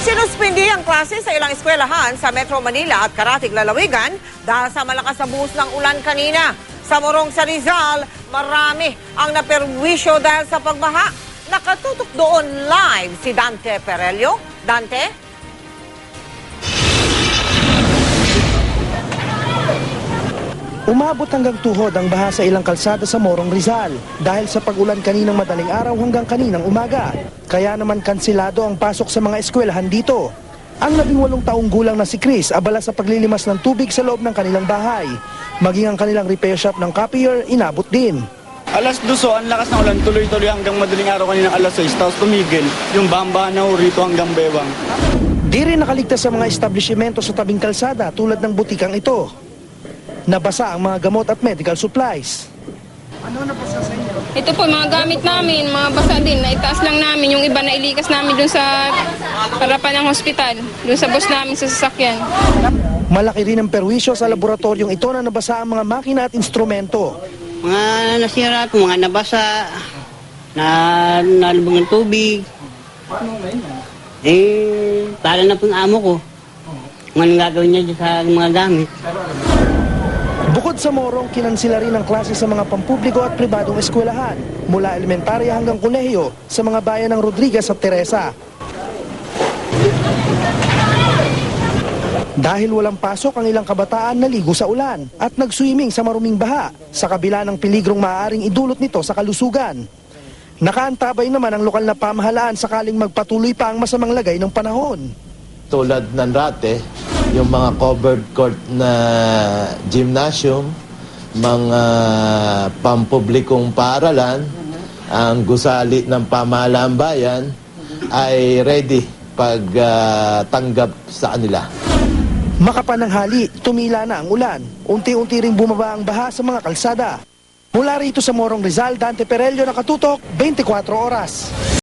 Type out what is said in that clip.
Sinuspindi ang klase sa ilang eskwelahan sa Metro Manila at Karatig Lalawigan dahil sa malakas na buhos ng ulan kanina. Sa Morong sa Rizal, marami ang naperwisyo dahil sa pagbaha. Nakatutok doon live si Dante Perelio. Dante? Umabot hanggang tuhod ang baha sa ilang kalsada sa Morong Rizal dahil sa pagulan kaninang madaling araw hanggang kaninang umaga. Kaya naman kansilado ang pasok sa mga eskwelahan dito. Ang labing walong taong gulang na si Chris abala sa paglilimas ng tubig sa loob ng kanilang bahay. Maging ang kanilang repair shop ng copier inabot din. Alas 2, ang lakas ng ulan, tuloy-tuloy hanggang madaling araw kanina alas 6, tapos tumigil. Yung bamba na rito hanggang bewang. Di rin nakaligtas sa mga establishmento sa tabing kalsada tulad ng butikang ito. Nabasa ang mga gamot at medical supplies. Ito po, mga gamit namin, mga basa din, naitaas lang namin. Yung iba na ilikas namin dun sa harapan ng hospital, dun sa boss namin sa sasakyan. Malaki rin ang perwisyo sa laboratoryong ito na nabasa ang mga makina at instrumento. Mga nasira po, mga nabasa, na nalubog ng tubig. Eh, para na po yung amo ko. Anong gagawin niya sa mga gamit. Bukod sa Morong, kinansila rin ang klase sa mga pampubliko at pribadong eskwelahan, mula elementarya hanggang kolehiyo sa mga bayan ng Rodriguez at Teresa. Dahil walang pasok ang ilang kabataan naligo sa ulan at nagswimming sa maruming baha sa kabila ng peligrong maaaring idulot nito sa kalusugan. Nakaantabay naman ang lokal na pamahalaan sakaling magpatuloy pa ang masamang lagay ng panahon. tulad ng rate, yung mga covered court na gymnasium, mga pampublikong paaralan, ang gusali ng pamahalaan bayan ay ready pag ah, tanggap sa kanila. Makapananghali, tumila na ang ulan. Unti-unti ring bumaba ang baha sa mga kalsada. Mula rito sa Morong Rizal, Dante Perello nakatutok, 24 oras.